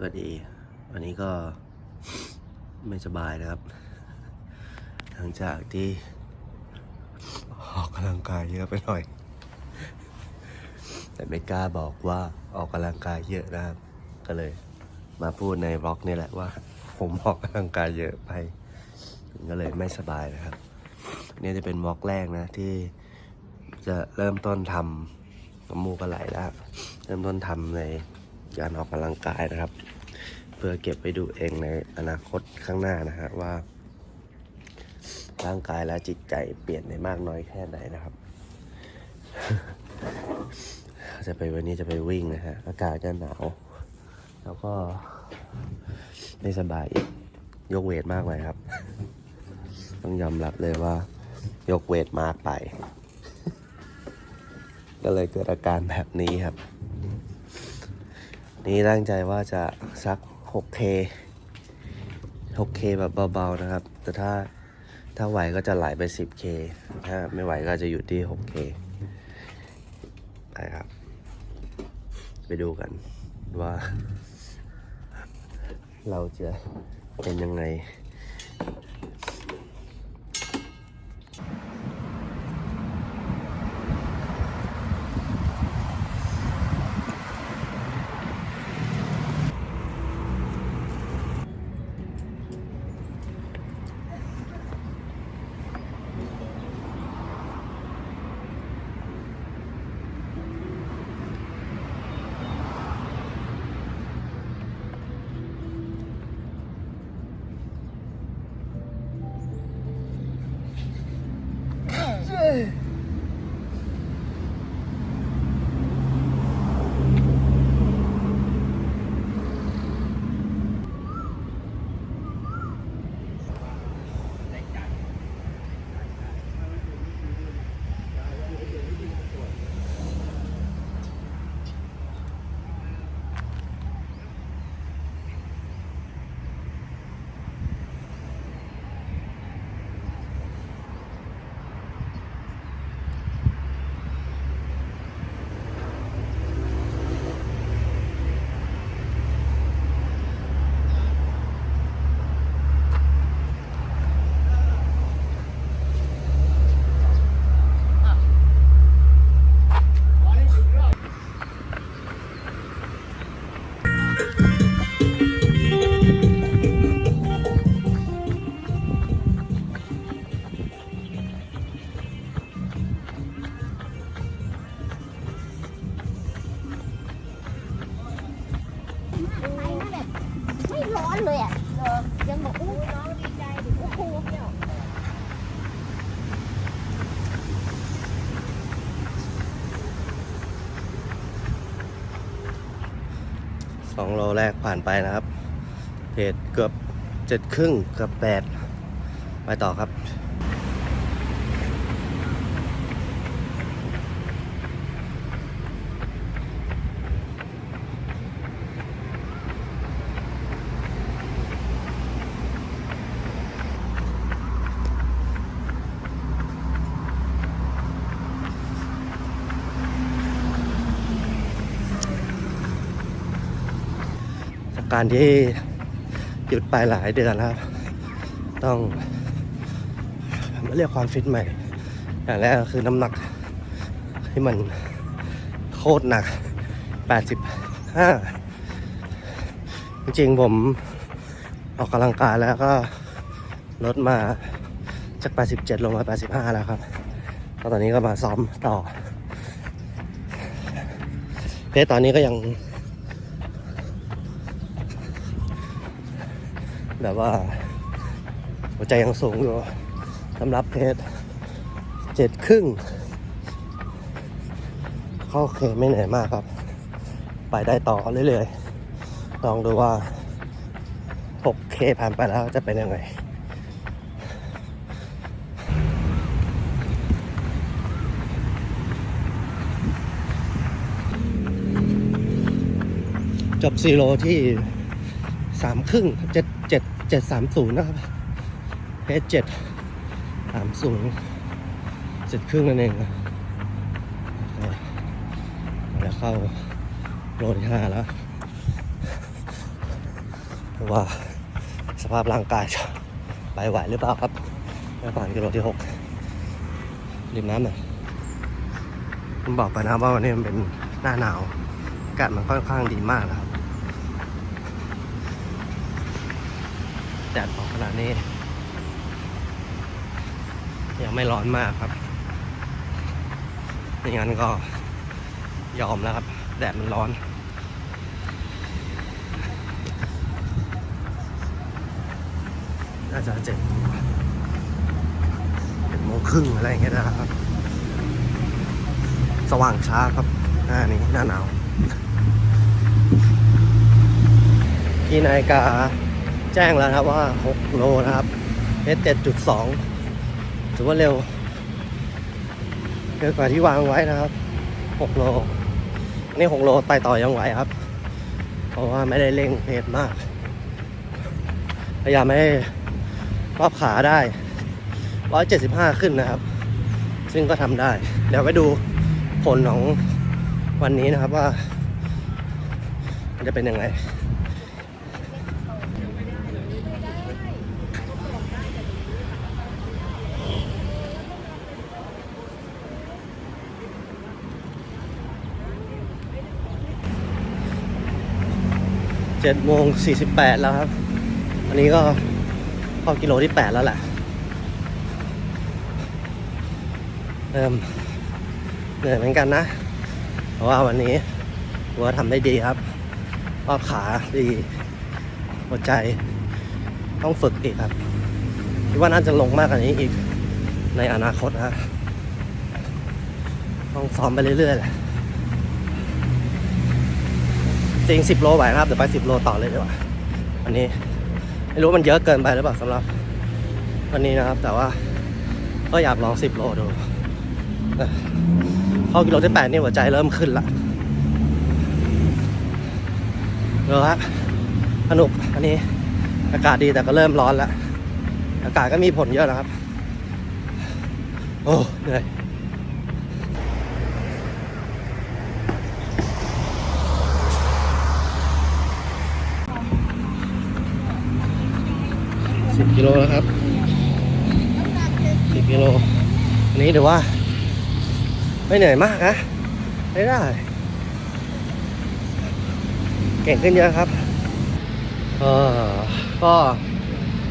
สวัสดีวันนี้ก็ไม่สบายนะครับ หลังจากที่ออกกำลังกายเยอะไปหน่อย แต่ไม่กล้าบอกว่าออกกำลังกายเยอะนะครับ ก็เลยมาพูดในบล็อกนี่แหละว่า ผมออกกำลังกายเยอะไปก็เลยไม่สบายนะครับ นี่จะเป็นบล็อกแรกนะที่จะเริ่มต้นทำน้ำมูกกระไหลแล้วเริ่มต้นทำใน การออกกำลังกายนะครับ เพื่อเก็บไปดูเองในอนาคตข้างหน้านะฮะว่า ร่างกายและจิตใจเปลี่ยนในมากน้อยแค่ไหนนะครับ จะไปวันนี้จะไปวิ่งนะฮะอากาศจะหนาว แล้วก็ไม่สบายอีกยกเวทมากเลยครับ ต้องยอมรับเลยว่า ยกเวทมากไป ก็เลยเกิดอาการแบบนี้ครับ นี้ตั้งใจว่าจะซัก 6K 6K แบบเบาๆนะครับ แต่ถ้าถ้าไหวก็จะไหลไป 10K ถ้าไม่ไหวก็จะอยู่ที่ 6K ไปครับ ไปดูกันว่า เราจะเป็นยังไง ไ2โลแรกผ่านไปนะครับเพจเกือบเจ็ดครึ่งเกือบแปดไปต่อครับ การที่หยุดไปหลายเดือนแล้วต้องมาเรียกความฟิตใหม่ อย่างแรกก็คือน้ำหนักที่มันโคตรหนัก 85 จริงๆผมออกกำลังกายแล้วก็ลดมาจาก 87 ลงมา 85 แล้วครับแล้วตอนนี้ก็มาซ้อมต่อเพตอนนี้ก็ยัง แบบว่า หัวใจยังสูงอยู่สำหรับเพจเจ็ดครึ่ง เข้าโอเคไม่เหนื่อยมากครับ ไปได้ต่อเรื่อยๆ ลองดูว่า 6K ผ่านไปแล้วจะเป็นยังไงจบซีโรที่ สามครึ่งเจ็ดเจ็ดเจ็ดสามศูนย์นะครับเพจเจ็ดสามศูนย์เจ็ดครึ่งนั่นเองเคแล้วเข้าโลที่ห้าแล้วว่าสภาพร่างกายไปไหวหรือเปล่าครับแม่ผ่านกิโลที่หกริมน้ำหน่อยผมบอกไปนะว่าวันนี้มันเป็นหน้าหนาวอากาศมันค่อนข้างดีมากนะครับ แดดออกขนาดนี้ ยังไม่ร้อนมากครับไม่งั้นก็ยอมแล้วครับ แดดมันร้อนน่าจะเจ็ดเจ็ดโมงครึ่งอะไรอย่างเงี้ยนะครับ สว่างช้าครับหน้านี้หน้าหนาวพี่นายกา แจ้งแล้วนะครับว่า 6 โลนะครับเอส7.2ถือว่าเร็วเร็วกว่าที่วางไว้นะครับ 6 โลนี่6โลไปต่อยังไหวครับ เพราะว่าไม่ได้เร่งเพจมาก พยายามไม่ให้รอบขาได้ 175 ขึ้นนะครับ ซึ่งก็ทำได้ เดี๋ยวไปดูผลของวันนี้นะครับว่า มันจะเป็นยังไง เจ็ดโมงสี่สิบแปดแล้วครับ อันนี้ก็เข้ากิโลที่แปดแล้วแหละเริ่มเหนื่อยเหมือนกันนะ เพราะว่าวันนี้ว่าทำได้ดีครับรอบขาดีหัวใจ ต้องฝึกอีกครับคิดว่าน่าจะลงมากกว่านี้อีกในอนาคตนะต้องซ้อมไปเรื่อยๆแหละ จริงสิบโลไหวนะครับ เดี๋ยวไปสิบโลต่อเลยดีกว่าวันนี้ ไม่รู้มันเยอะเกินไปหรือเปล่าสำหรับ วันนี้นะครับ แต่ว่าก็อยากลองสิบโลดูเออเข้ากิโลที่แปดนี่หัวใจเริ่มขึ้นละเออครับสนุกอันนี้อากาศดีแต่ก็เริ่มร้อนแล้ว อากาศก็มีผลเยอะนะครับ โอ้เหนื่อย สิบกิโลแล้วครับสิบกิโลอันนี้ถือว่า ไม่เหนื่อยมากนะได้ได้ เก่งขึ้นเยอะครับเออก็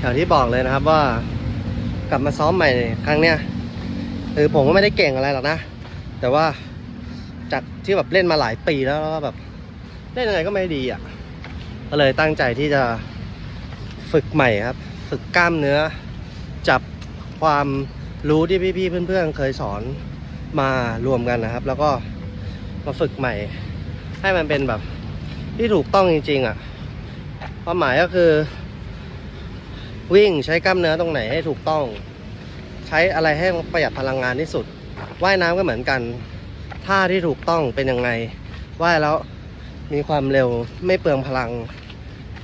อย่างที่บอกเลยนะครับว่ากลับมาซ้อมใหม่ครั้งเนี้ยคือผมก็ไม่ได้เก่งอะไรหรอกนะ แต่ว่าจากที่แบบเล่นมาหลายปีแล้วแล้วก็แบบเล่นยังไงก็ไม่ดีอะก็เลยตั้งใจที่จะฝึกใหม่ครับ ฝึกกล้ามเนื้อ จับความรู้ที่พี่ๆเพื่อนๆเคยสอนมารวมกันนะครับ แล้วก็มาฝึกใหม่ ให้มันเป็นแบบที่ถูกต้องจริง ๆอะความหมายก็คือ วิ่งใช้กล้ามเนื้อตรงไหนให้ถูกต้อง ใช้อะไรให้ประหยัดพลังงานที่สุดว่ายน้ำก็เหมือนกันท่าที่ถูกต้องเป็นยังไงว่ายแล้วมีความเร็วไม่เปลืองพลัง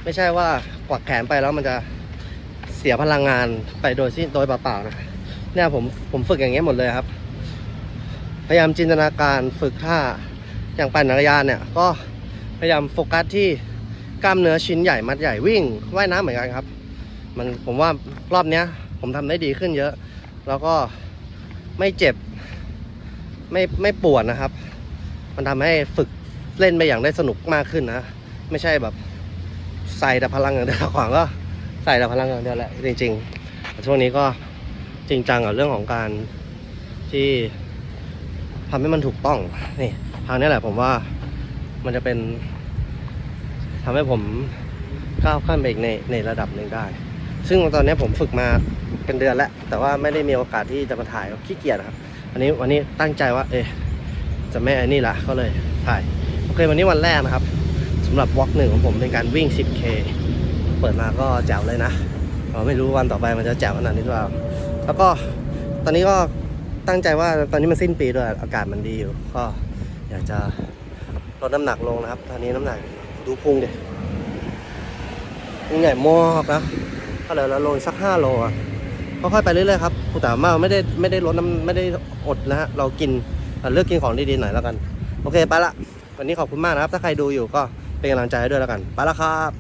ไม่ใช่ว่ากวักแขนไปแล้วมันจะ สียพลังงานไปโดยที่โดยเปล่าๆนะเนี่ยผมผมฝึกอย่างเงี้ยหมดเลยครับ พยายามจินตนาการฝึกท่าอย่างปั่นจักรยานเนี่ย ก็พยายามโฟกัสที่กล้ามเนื้อชิ้นใหญ่มัดใหญ่วิ่งว่ายน้ำเหมือนกันครับ มันผมว่ารอบเนี้ย ผมทำได้ดีขึ้นเยอะ แล้วก็ไม่เจ็บ ไม่ไม่ปวดนะครับ มันทำให้ฝึกเล่นไปอย่างได้สนุกมากขึ้นนะ ไม่ใช่แบบใส่แต่พลังอย่างเดียวขวางก็ ใส่แต่พลังอย่างเดียวแหละจริงๆช่วงนี้ก็จริงจังกับเรื่องของการที่ทำให้มันถูกต้องนี่ทางนี้แหละผมว่ามันจะเป็นทำให้ผมก้าวขั้นไปอีกในในระดับหนึ่งได้ ซึ่งตอนนี้ผมฝึกมาเป็นเดือนแล้ว แต่ว่าไม่ได้มีโอกาสที่จะมาถ่ายขี้เกียจครับวันนี้วันนี้ตั้งใจว่า เอะจะไม่ไอ้นี่ละก็เลยถ่ายโอเควันนี้วันแรกนะครับสำหรับวอล์กหนึ่งของผมเป็นการวิ่ง 10K เปิดมาก็แจ๋วเลยนะเราไม่รู้วันต่อไปมันจะแจ๋วขนาดนี้หรือเปล่า แล้วก็ตอนนี้ก็ตั้งใจว่าตอนนี้มันสิ้นปีด้วยอากาศมันดีอยู่ ก็อยากจะลดน้ำหนักลงนะครับ ตอนนี้น้ำหนักดูพุงดิพุงใหญ่มากนะก็เหลือเราลงสักห้าโลอะค่อยๆไปเรื่อยๆครับแต่ว่าไม่ได้ไม่ได้ลดน้ำไม่ได้อดนะฮะเรากินเลือกกินของดีๆหน่อยแล้วกัน โอเคไปละวันนี้ขอบคุณมากนะครับ ถ้าใครดูอยู่ก็เป็นกำลังใจให้ด้วยแล้วกัน ไปละครับ